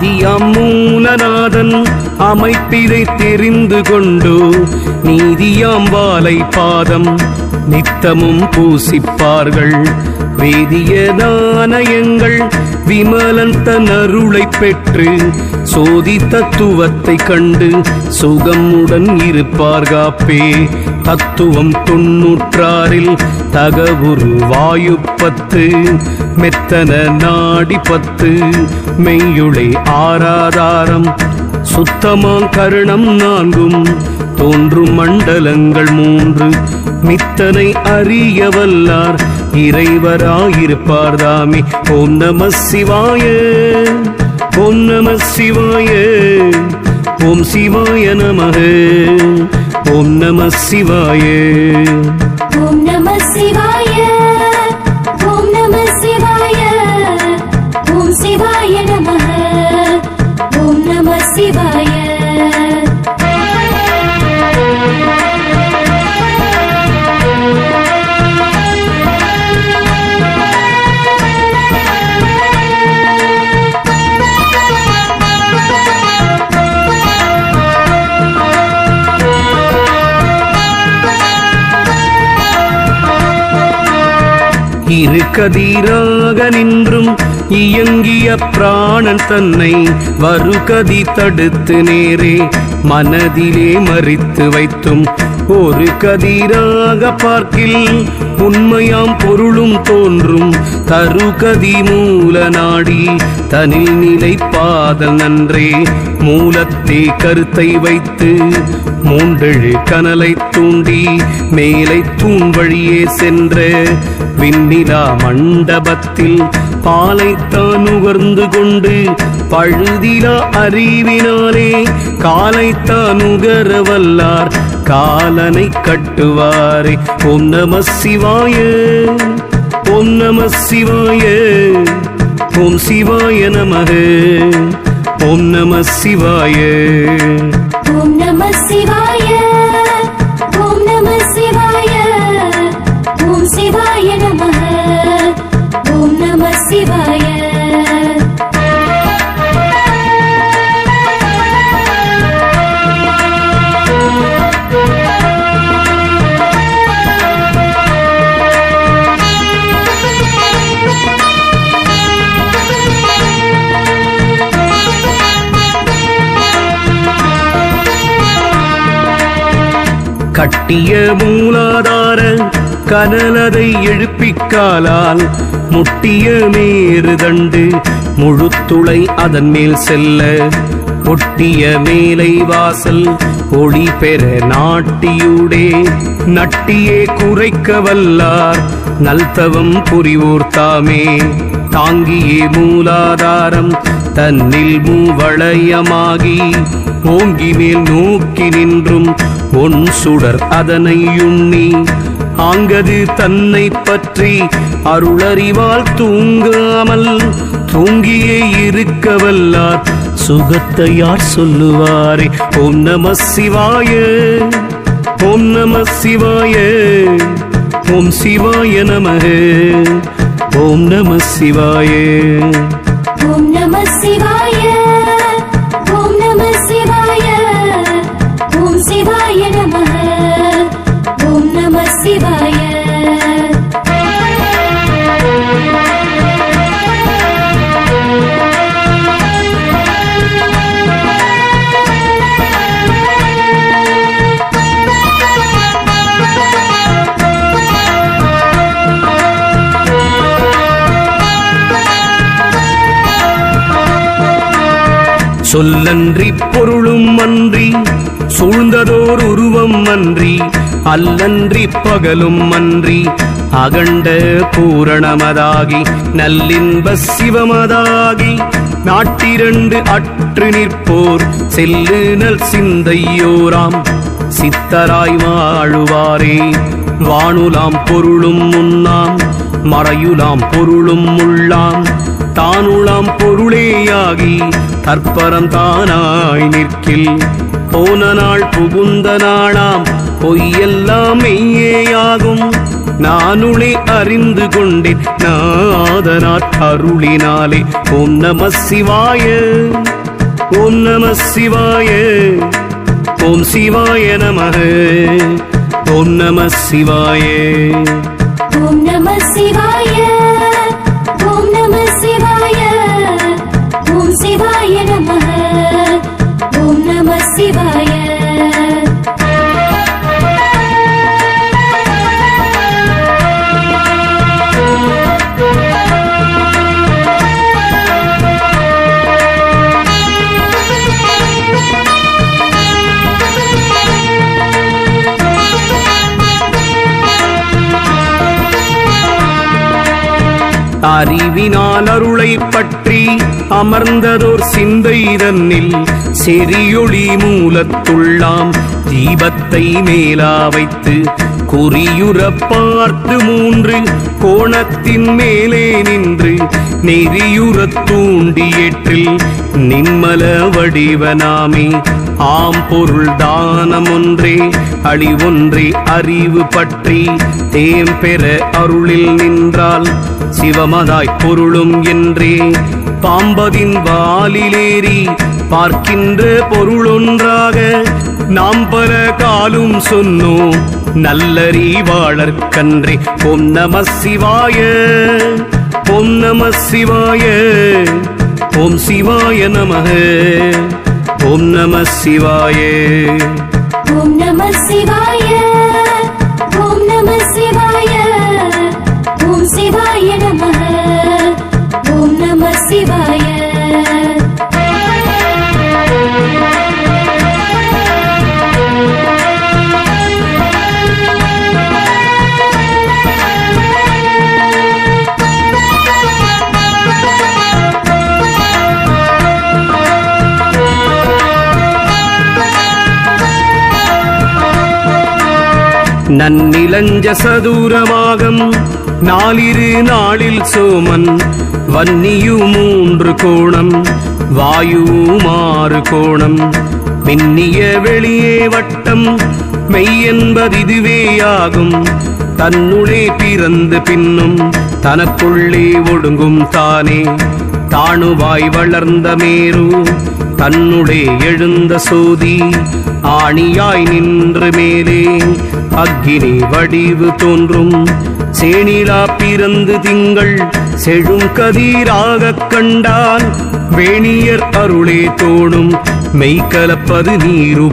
ஆதியாம் மூலநாதன் அமைப்பிதை தெரிந்து கொண்டு நீதியாம் வாலை பாதம் நித்தமும் பூசிப்பார்கள் வேதிய நாணயங்கள் விமலன் தன் அருளை பெற்று சோதி தத்துவத்தை கண்டு சுகமுடன் இருப்பார் காப்பே தத்துவம் தொன்னூற்றாறில் தகவுரு வாயு பத்து மெத்தன நாடி பத்து மெய்யுளை ஆராதாரம். சுத்தமாம் கருணம் நான்கும் தோன்றும் மண்டலங்கள் மூன்று மித்தனை அறியவல்லார். இறைவராயிருப்பார் தாமே ஓம் நம சிவாய ஓம் நம சிவாய ஓம் சிவாய நமக ஓம் நம சிவாய. ஓம் நம சிவாய. இரு கதிராக நின்றும் இயங்கிய பிராணன் தன்னை வருகதி தடுத்து நேரே மனதிலே மறித்து வைத்தும் ஒரு கதிராக பார்க்கில் உண்மையாம் பொருளும் தோன்றும் தருகதி மூல நாடி தனில் நிலை பாதல் நன்றே மூலத்தே கருத்தை வைத்து மூன்றெழு கனலை தூண்டி மேலை தூண் வழியே சென்ற விண்ணிலா மண்டபத்தில் பாலைத்தான் உகர்ந்து கொண்டு பழுதிலா அறிவினாலே காலைத்தான் உகர வல்லார் காலனை கட்டுவாரே. ஓம் நம சிவாய ஓம் நம சிவாய ஓம் சிவாய நமக ஓம் நம சிவாய. ஓம் நம சிவாய ஓம் நம சிவாய ஓம் சிவாய கட்டிய மூலாதார கனலதை எழுப்பிக்காலால் முட்டிய மேருதண்டு முழுத்துளை அதன் மேல் செல்ல ஒட்டிய மேலை வாசல் ஒளி பெற நாட்டியூடே நட்டியே குறைக்க வல்லார் நல்தவம் புரிவோர் தாமே. தாங்கியே மூலாதாரம் தன்னில் மூவளையமாகி ஓங்கி மேல் நோக்கி நின்றும் ஒன் சுடர் அதனை நீ ஆங்கது தன்னை பற்றி அருளறிவால் தூங்காமல் தூங்கியே இருக்க வல்லார் சுகத்தை யார் சொல்லுவாரே? ஓம் நம சிவாய ஓம் நம சிவாய ஓம் சிவாய நமக ஓம் நம சிவாய. ஓம் நம சிவாய. சொல்லன்றி பொருளும் அன்றி சூழ்ந்ததோர் உருவம் அன்றி அல்லன்றி பகலும் அன்றி அகண்ட பூரணமதாகி நல்லின்ப சிவமதாகி நாட்டிரண்டு அற்று நிற்போர் செல்லு நல் சிந்தையோராம் சித்தராய் வாழுவாரே. வானுலாம் பொருளும் முன்னாம் மறையுலாம் பொருளும் உள்ளாம் தானுளாம் பொருளேயாகி தற்பரம் தானாய் நிற்கில். போன நாள் புகுந்த நாளாம் பொய்யெல்லாம் மெய்யேயாகும். நானுளே அறிந்து கொண்டேன் நாதனார் அருளினாலே. ஓம் நம சிவாய ஓம் நம சிவாய ஓம் சிவாய நம ஓம் நம சிவாய. ஓம் நம சிவாய. அறிவினால் அருளை பற்றி அமர்ந்ததோர் சிந்தை தன்னில் செறியொளி மூலத்துள்ளாம். தீபத்தை மேலா வைத்து குறியுற பார்த்து மூன்று கோணத்தின் மேலே நின்று நெறியுறத் தூண்டியேற்றில் நிம்மல வடிவனாமே. ஆம் பொருள் தானம் ஒன்றே அழிவொன்றே அறிவு பற்றி தேம் பெற அருளில் நின்றால் சிவமதாய் பொருளும் என்றே. பாம்பதின் வாலிலேறி பார்க்கின்ற பொருளொன்றாக நாம் பல காலும் சொன்னோம் நல்லறிவாளர்க்கன்றே ஓம் நம சிவாய ஓம் நம சிவாய ஓம் சிவாய நம ஓம் நம சிவாய. ஓம் நம சிவாய ஓம் நம சிவாய ஓம் சிவாய நம நன்னிலஞ்ச சதுரமாகம் நாளிரு நாளில் சோமன் வன்னியு மூன்று கோணம் வாயு மாறு கோணம். மின்னிய வெளியே வட்டம் மெய்யென்பதிதுவேயாகும் தன்னுளே பிறந்து பின்னும் தனக்குள்ளே ஒடுங்கும் தானே. தானுவாய் வளர்ந்த மேரு தன்னுடைய எழுந்த சோதி. ஆணியாய் நின்று மேலே அக்கினி வடிவு தோன்றும். சேனிலா பிறந்து திங்கள் செழும் கதிராகக் கண்டால் வேணியர் அருளே தோணும். மெய்கலப்பது நீரு